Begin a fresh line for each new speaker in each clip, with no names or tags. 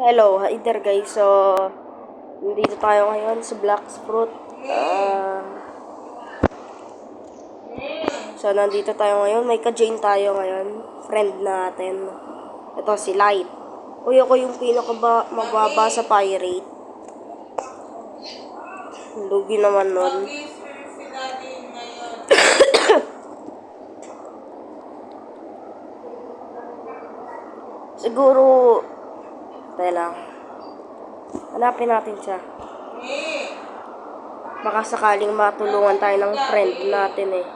Hello, hi there guys. So, nandito tayo ngayon sa Black's Fruit. Ah, so, nandito tayo ngayon. May ka-join tayo ngayon. Friend natin. Ito si Light. Uy, ako yung pinaka mababa sa pirate. Lugi naman nun. Siguro, tayo lang. Hanapin natin siya. Baka sakaling matulungan tayo ng friend natin eh.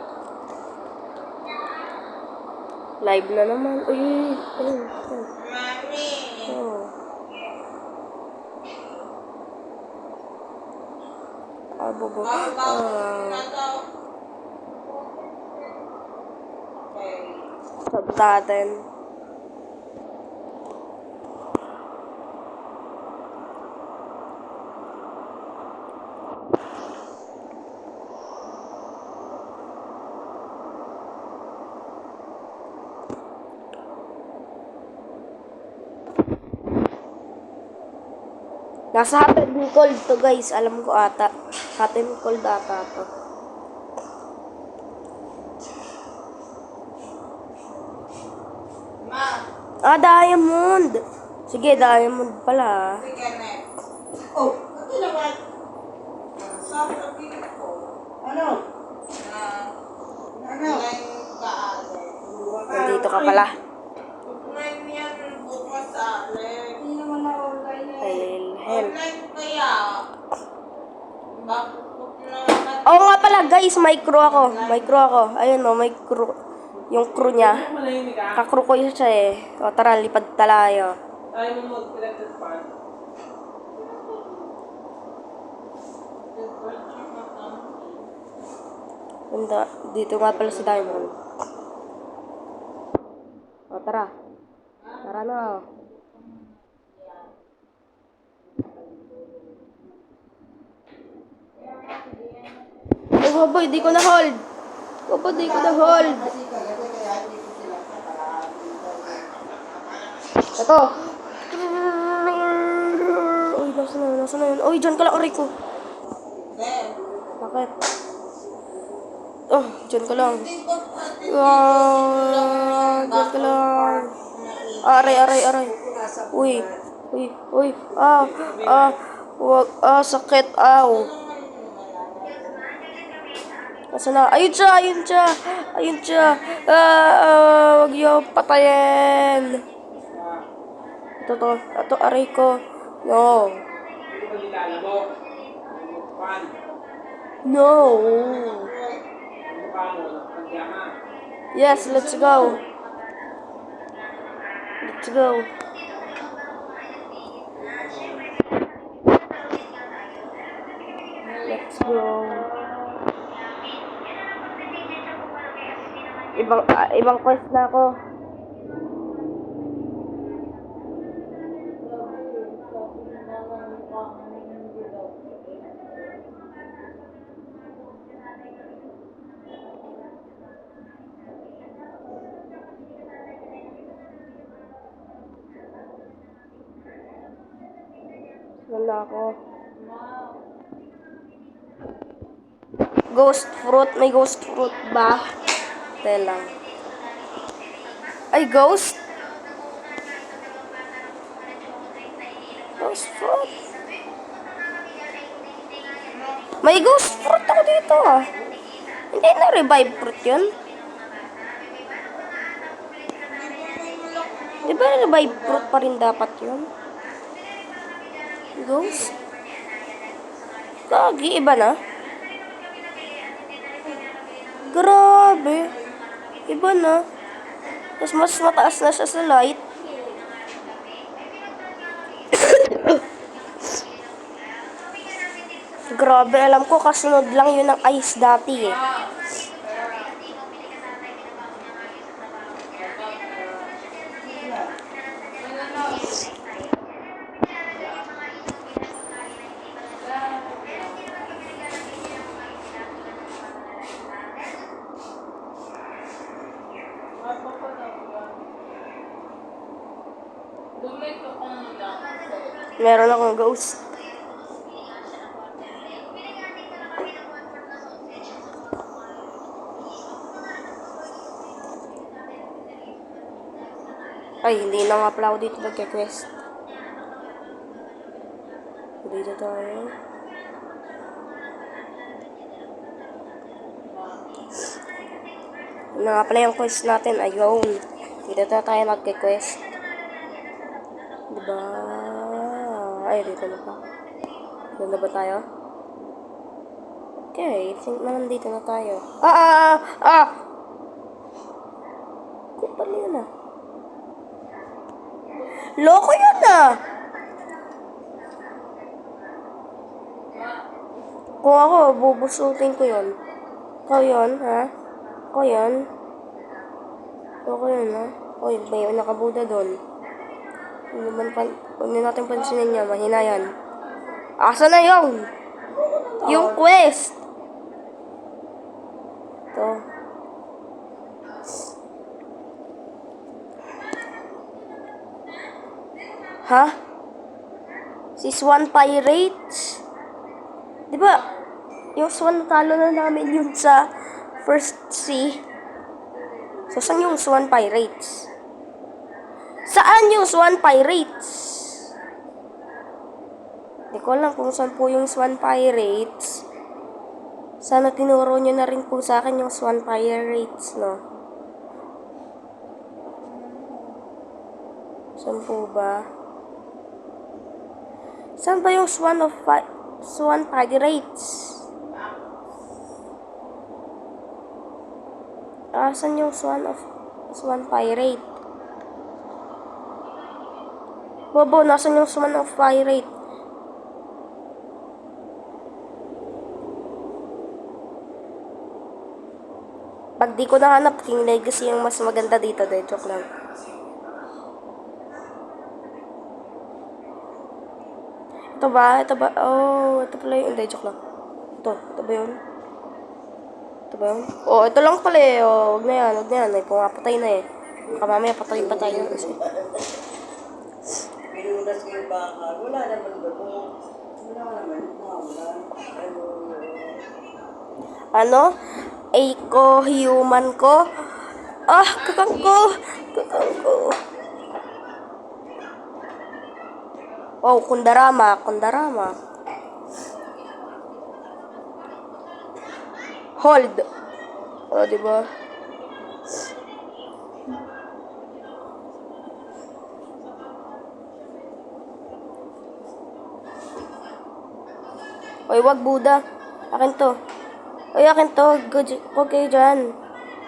Live na naman. Uy, uy. Oh. Ah, bobo. Ah. Sabi Nasa hot and cold to guys. Alam ko ata. Hot and cold ata to.
Ma,
Ah, diamond. Sige, diamond pala.
sige na. Oh, ito naman. Sasabihin ko. Ano? Na, ano? Ngayon ka, Ale.
Nandito ka pala.
Ngayon yan, bukas, Ale. Hindi naman na-online
Hell, hell.
Online kaya. Bakit na naman?
Oo nga pala guys, may crew ako. May crew ako. Ayun o, may crew. Yung crew niya. Kakrew ko yun siya eh. O tara, lipad talayo.
Ayaw mo mag-electric fan?
Ganda. Dito nga pala si Diamond. O tara. Tara na. Ay, boy, di ko na hold. Bobo, di ko na hold. Ito. Uy, nasa na yun, nasa na yun. Uy, dyan ka lang, aray ko. Bakit? Oh, dyan ka lang. Ah, dyan ka lang. Ah, aray, aray, aray. Uy, uy, uy. Ah, ah, wag, ah, sakit, aw. Nasa na? Ayun siya, ayun siya. Ayun siya. Ah, ah, wag niyo patayin. Ito to, ito aray ko. No. No. Yes, let's go. Let's go. Let's go. Ibang ah, ibang quest na ako. Wala ako. Ghost fruit. May ghost fruit ba? Tela. Ay, ghost? Ghost fruit. May ghost fruit ako dito ah. Hindi na revive fruit yun. Di ba revive fruit pa rin dapat yun? Ghost? Kagi, iba na? Grabe. Iba na. Mas mas mataas na siya sa light. Grabe, alam ko kasunod lang yun ng ice dati eh.
Dumito ko muna.
Meron akong ghost. Ay, hindi na nga pala ako dito nagka-quest. Dito tayo. Ano nga pala yung quest natin? Ayun. Dito na tayo magka-quest. Diba? Ay, dito na pa. Dito na ba tayo? Okay, think naman dito na tayo. Ah, ah, ah, ah! Kupal yun ah. Loko yun ah! Kung ako, bubusutin ko yun. Ikaw yun, ha? Ikaw yun? Ako yun, ha? Uy, may nakabuda doon. Huwag naman pan... Huwag na natin pansinin niya, mahina yan. Asa na yung? Yung quest! Ito. Ha? Si Swan Pirates? Di ba, yung Swan natalo na namin yun sa first sea. So, saan yung Swan Pirates? Saan yung Swan Pirates? Hindi ko alam kung saan po yung Swan Pirates. Sana tinuro nyo na rin po sa akin yung Swan Pirates, no? Saan po ba? Saan ba yung Swan of Pi- Swan Pirates? Ah, saan yung Swan of Swan Pirate? Bobo, nasan yung Swan of Pirate? Pag di ko nahanap, King Legacy yung mas maganda dito. Dahil joke lang. Ito ba? Ito ba? Oh, ito pala yun. Hindi, joke lang. Ito. Ito ba yun? Ito ba yun? Oh, ito lang pala eh. Oh, huwag na yan. Huwag na yan. Ay, pumapatay na eh. Baka mamaya patay pa tayo kasi.
Pinunas ko yung baka. Wala naman doon. Wala naman. Wala. Ano?
Ano? Eco human ko? Ah, kakang ko. Kakang ko. Oh, kundarama. Kundarama. Hold. Oh, di ba? Oy, wag Buda. Akin to. Oy, akin to. Good, kayo dyan.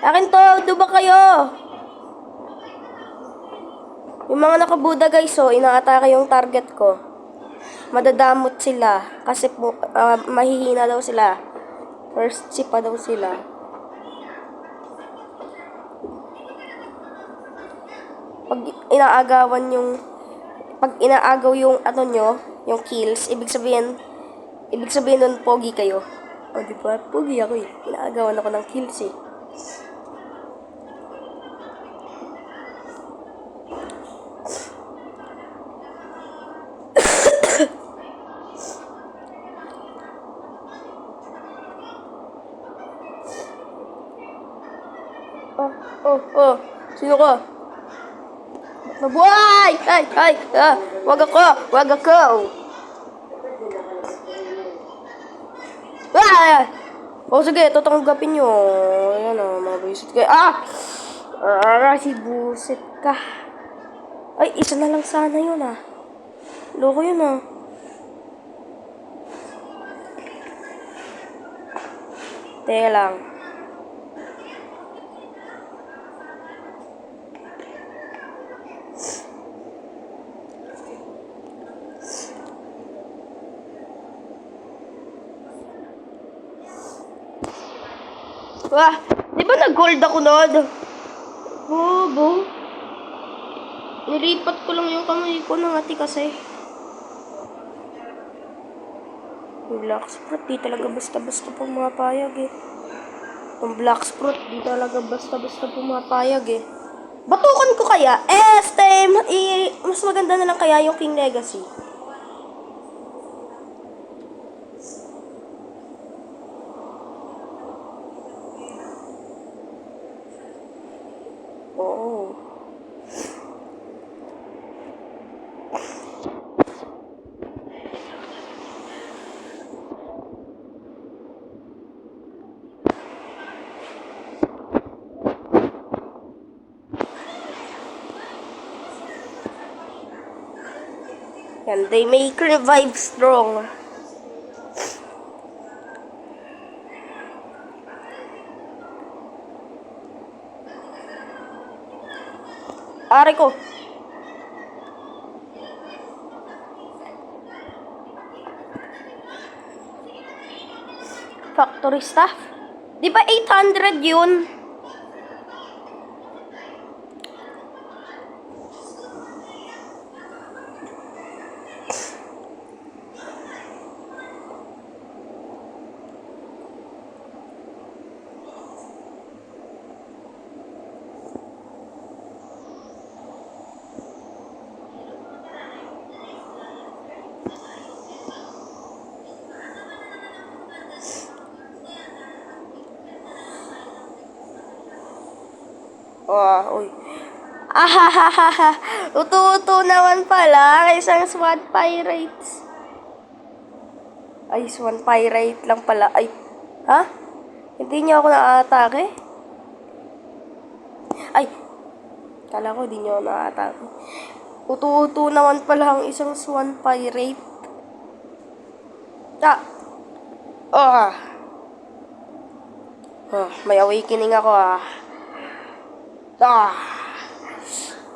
Akin to. Duba kayo. Yung mga nakabuda guys, oh, inaatake yung target ko. Madadamot sila. Kasi ah, mahihina daw sila. First si pa daw sila. Pag inaagawan yung pag inaagaw yung ano nyo, yung kills, ibig sabihin, ibig sabihin nun, pogi kayo. O, di ba? Pogi ako eh. Inaagawan ako ng kills eh. Oh, oh, oh. Ka? Mabuhay! Ay, ay, ah, wag ako, wag ako. Ah! Oh, sige, tatanggapin nyo. Ayan o, mga busit kayo. Ah! Ah, si busit ka. Ay, isa na lang sana yun ah. Loko yun ah. Teka lang. Wah, di ba nag-gold ako noon? Bobo. Nilipat ko lang yung kamay ko ng ati kasi. Black sprut, di talaga basta-basta pumapayag eh. Yung black sprut, di talaga basta-basta pumapayag eh. Batukan ko kaya? Eh, stem, i mas maganda na lang kaya yung King Legacy. They make revive strong. Ari ko. Factory staff? Di ba 800 yun? Oh, uy. Utu-utu naman pala. Isang SWAT pirates. Ay, SWAT pirate lang pala. Ay, ha? Hindi niyo ako na-atake? Ay, kala ko di niyo ako na-atake. Utu-utu naman pala ang isang swan pirate. Ah. Oh. Oh, may awakening ako ah. Ah.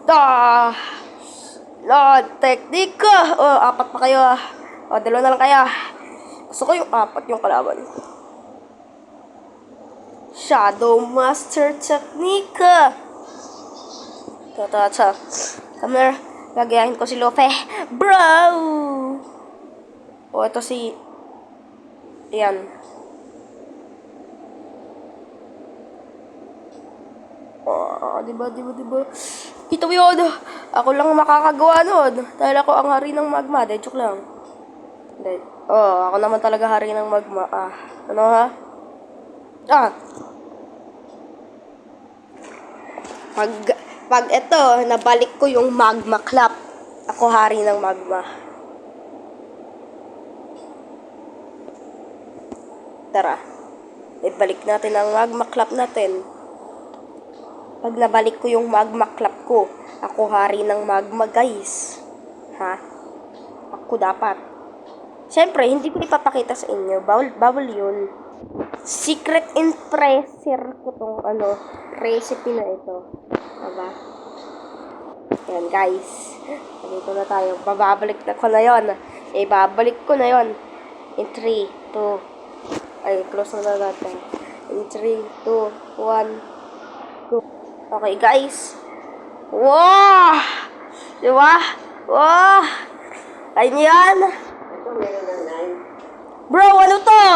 Ah. Lord, technique ko. Oh, apat pa kayo ah. Oh, dalawa na lang kaya. Gusto ko yung apat yung kalaban. Shadow Master Technique. Ito, ito, ito. Come here. Gagayahin ko si Luffy. Bro! Oh, ito si... Yan. Oh, diba, diba, diba? Ito yun. Ako lang makakagawa nun. Dahil ako ang hari ng magma. De, joke lang. De, oh, ako naman talaga hari ng magma. Ah, ano ha? Ah! Pag, pag ito, nabalik ko yung magma clap. Ako hari ng magma. Tara. Ibalik natin ang magma clap natin. Pag nabalik ko yung magma clap ko, ako hari ng magma guys. Ha? Ako dapat. Siyempre, hindi ko ipapakita sa inyo. Bawal, bawal yun. Secret impressor ko tong ano, recipe na ito. Diba? Yan guys. Dito na tayo. Bababalik na ko na yon. Eh, babalik ko na yon. In 3, 2, ay, close na na natin. In 3, 2, 1, go. Okay, guys. Wow! Diba? Wow! Ayun yan. Bro, ano to?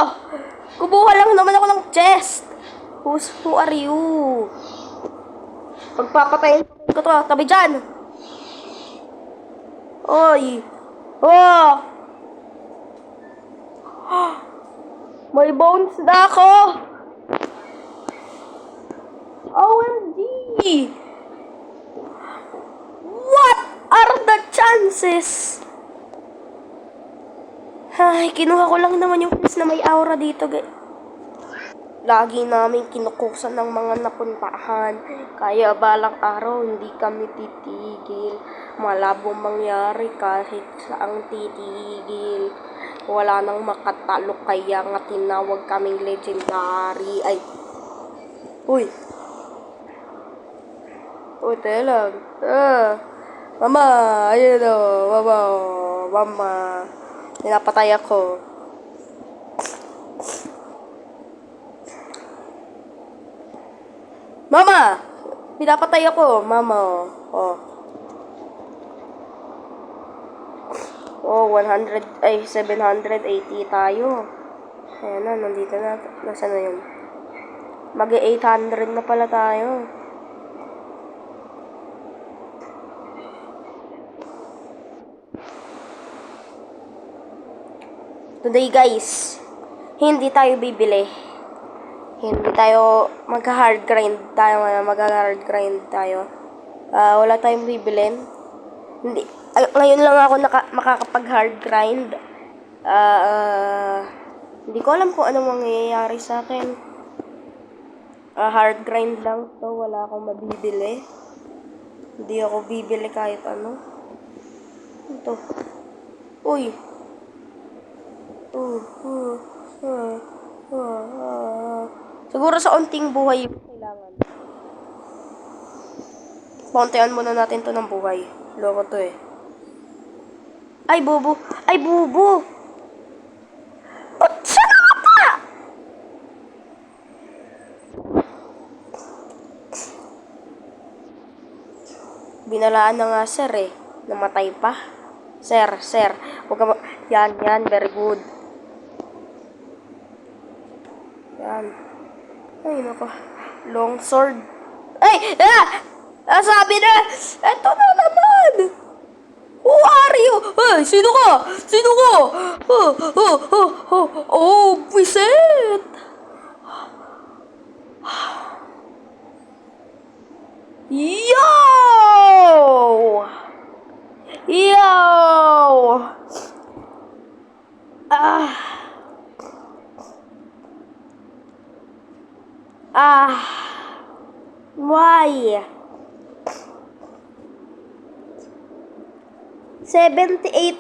Kubuha lang naman ako ng chest. Who's, who are you? Pagpapatayin ko to, tabi dyan. Oy. Oh. May bones na ako. OMG! What are the chances? Ay, kinuha ko lang naman yung place na may aura dito, guys. Lagi namin kinukusan ng mga napuntahan. Kaya balang araw, hindi kami titigil. Malabong mangyari kahit saang titigil. Wala nang makatalo kaya nga tinawag kaming legendary. Ay, uy. Tayo lang. Ah, mama, ayun o, mama, mama. Pinapatay ako. Mama! Pinapatay ako, mama. Oh. Oh, 100, ay, 780 tayo. Ayan na, nandito na. Nasaan na yun? Mag-800 na pala tayo. Today guys, hindi tayo bibili. Hindi tayo magka-hard grind tayo magka-hard grind tayo. Ah, wala tayong bibilin. Hindi ay, ngayon lang ako naka, makakapag-hard grind. Ah, ah, hindi ko alam kung anong mangyayari sa akin. Ah, hard grind lang to, wala akong mabibili. Hindi ako bibili kahit ano. Ito. Uy. Uh, uh, uh, uh, uh. Siguro sa unting buhay kailangan. Pauntian muna natin to ng buhay. Loko to eh. Ay, bubo. Ay, bubo. Oh, saan ka pa? Binalaan na nga, sir eh. Namatay pa. Sir, sir. Huwag ka ma- Yan, yan. Very good. Yan. Ay, nako. Long sword. Ay! Ah! Ah, sabi na! Ito na naman! Who are you? Ay, sino ka? Sino ka? Oh, oh, oh, oh, oh, Vincent! Yo! Yo! Ah. Ah. Why? 78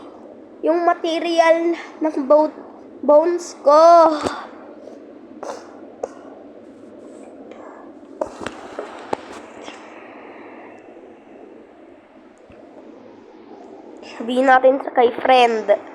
yung material ng boat bones ko. Sabihin natin sa kay friend.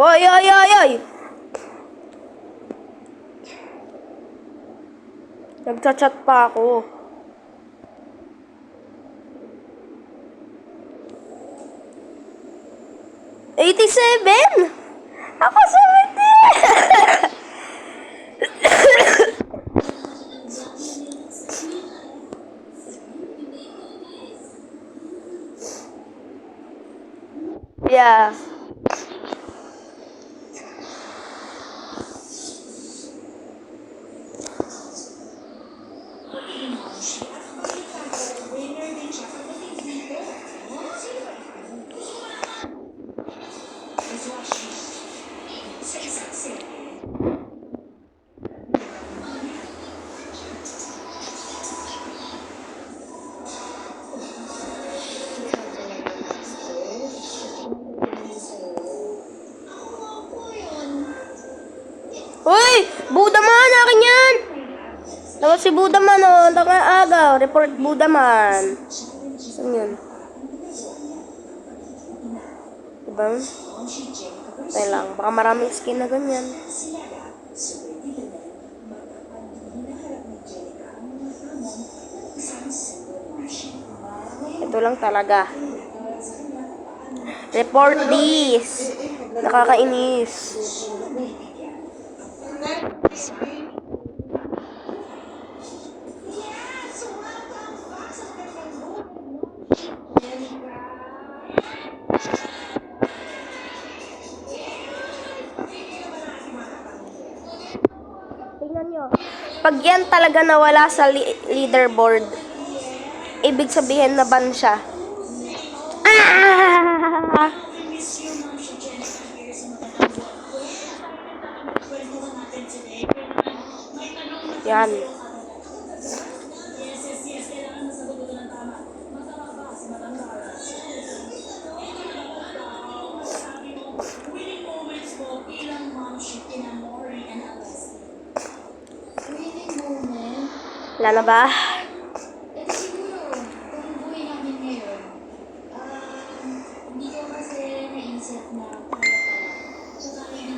Oy, oy, oy, oy! Nagchat-chat pa ako. Eighty-seven! Ako seventy! yeah. Uy! Budaman! Akin yan! Budaman, oh. Tanga aga. Report Budaman. Saan yun? Diba? Tayo lang. Baka maraming skin na ganyan. Ito lang talaga. Report this! Nakakainis. Tingnan Pag yan talaga nawala sa li- leaderboard, ibig sabihin na ban siya. Ah! Yan.
Winning moment.
Wala na ba?
Eh di siguro, kung buhay namin ngayon, um, hindi ko kasi naisip na kaya pala. So, kaya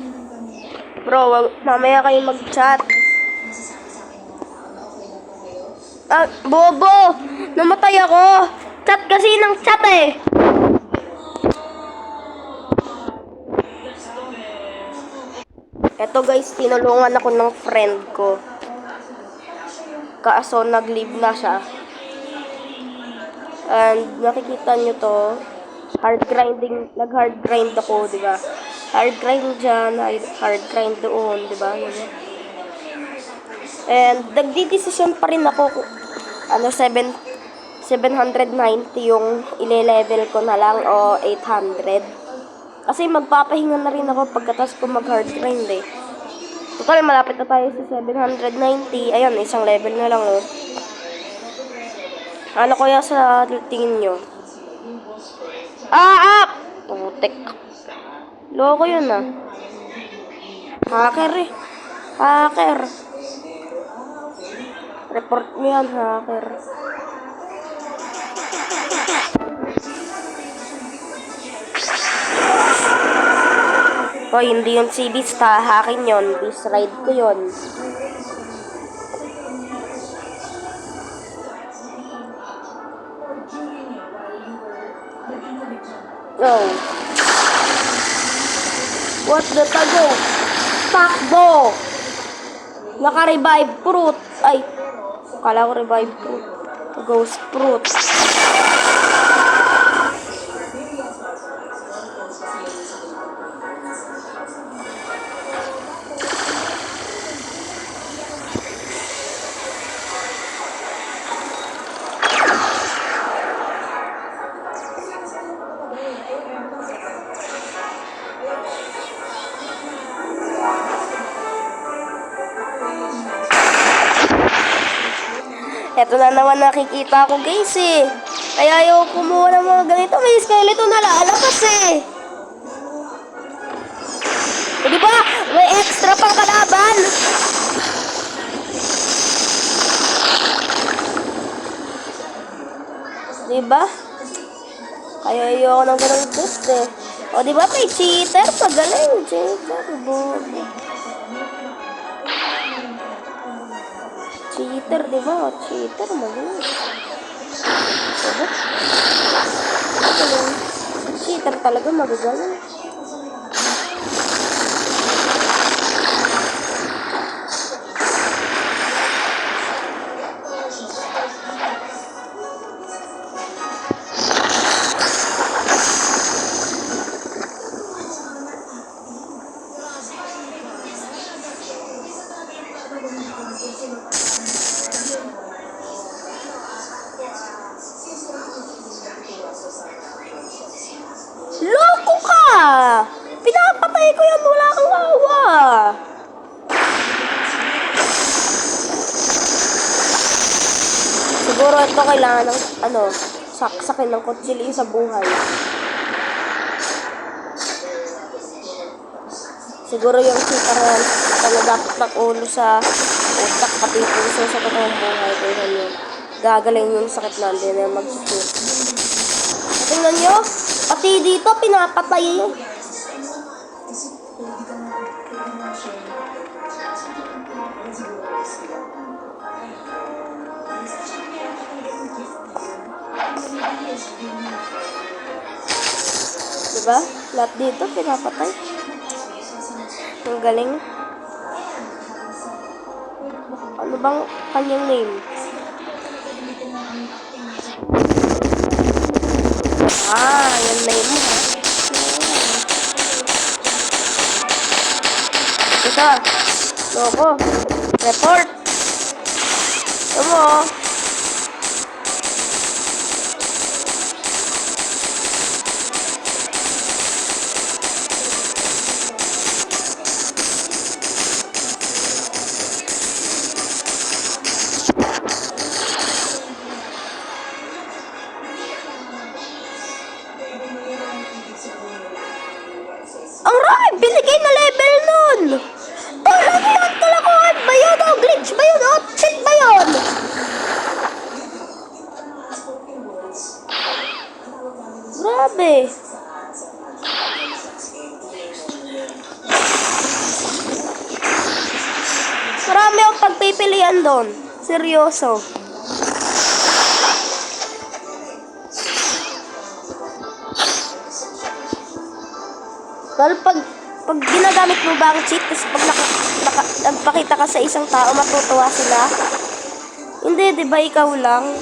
naman kami
Bro, wag, mamaya kayo mag-chat.
na.
Ah, bobo! Namatay ako! Chat kasi ng chat eh! Eto guys, tinulungan ako ng friend ko. Kaso nag-leave na siya. And nakikita nyo to, hard grinding, nag-hard grind ako, di ba? Hard grind dyan, hard grind doon, di ba?
And nagdidesisyon pa rin ako ano 7 790 yung ile-level ko na lang o 800. Kasi magpapahinga na rin ako pagkatapos ko mag-hard grind eh. Total, malapit na tayo sa 790. Ayan, isang level na lang oh. Ano kaya sa tingin nyo? Ah, ah! Putek. Loko yun ah. Hacker eh. Hacker. Report mo yan, hacker. Hoy, hindi yung si Vista. Hakin yon. Beast ride ko yon. Go. What the tago? Takbo! Naka-revive fruit. Ay, kala ko revive fruit. Ghost fruit. Naman nakikita ko guys eh. Kaya ayaw kumuha ng mga ganito. May skeleton na lalabas eh. Eh di ba? May extra pang kalaban. Di ba? Kaya ayoko ng ganong boost eh. O di ba may cheater? Pagaling. Cheater. Bobo. Cheater, di ba? Cheater, magaling. Diba? Magaling. Cheater talaga, magagaling. Ng, ano, saksakin ng kutsili sa buhay. Siguro yung yan, ano dapat ng ulo sa utak, pati puso sa totoong buhay. Kaya yun, gagaling yung sakit na, hindi na mag-shoot. Tingnan nyo, pati dito pinapatay. Diba? Lahat dito pinapatay. Ang galing. Ano bang kanyang name? Ah, yung name mo ha? Ito. Loko. Report. Ito mo. Seryoso. Dahil pag, pag ginagamit mo ba ang cheat, tapos pag naka, naka, nagpakita ka sa isang tao, matutuwa sila. Hindi, di ba ikaw lang?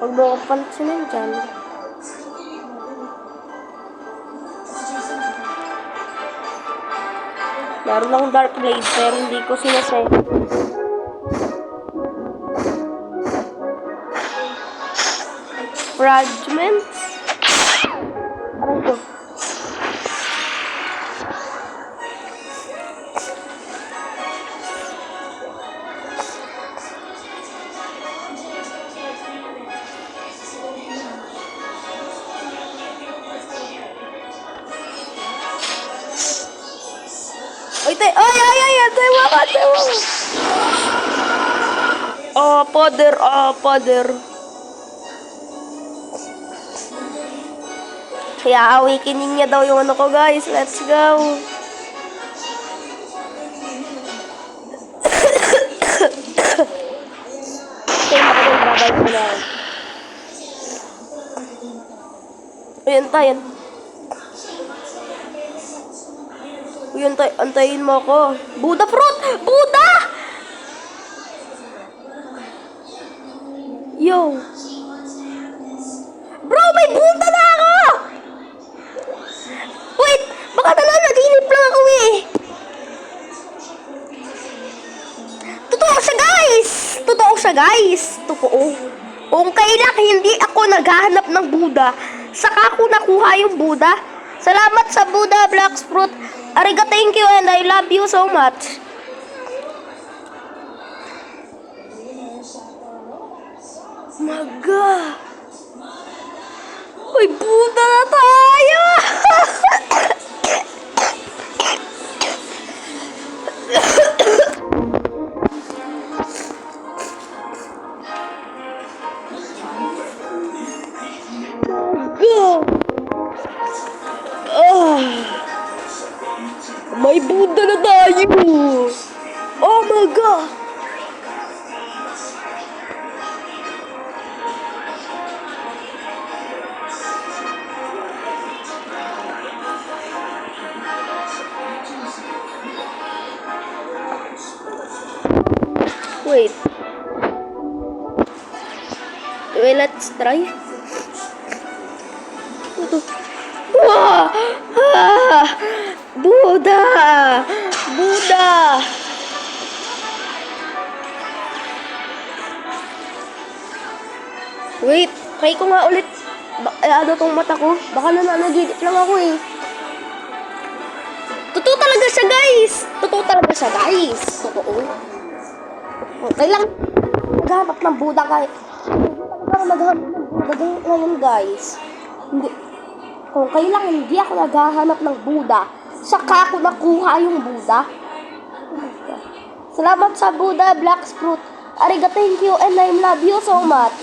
Huwag mo ko pansinin dyan.
Meron akong Dark Blade pero hindi ko sinasay. Fragments? Ay, tay! Ay, ay, ay! ay tayo ka! Tayo ka! Oh, father! Oh, father! Kaya awakening niya daw yung ano ko, guys. Let's go! Ayun, tayo. Uy, antay, antayin mo ako. Buddha fruit! Buddha! Yo! Bro, may Buddha na ako! Wait! Baka na lang, naginip lang ako eh. Totoo siya, guys! Totoo siya, guys! Totoo. Kung kailan hindi ako naghahanap ng Buddha, saka ako nakuha yung Buddha. Salamat sa Buddha Black Fruit. Ariga, thank you and I love you so much. Maga. Uy, Buddha na tayo! Wait. Wait, let's try. Ito. Wah! Ah! Buddha! Buddha! Wait, try ko nga ulit. Ba eh, ano tong mata ko? Baka nananaginip lang ako eh. Totoo talaga siya, guys! Totoo talaga siya, guys! Totoo. Okay lang. Maghanap ng Buddha talaga ako naghahanap ng Buddha ngayon, guys. Hindi. Kung kailan hindi ako naghahanap ng Buddha, saka ako nakuha yung Buddha. Salamat sa Buddha Black Fruit. Ariga, thank you and I love you so much.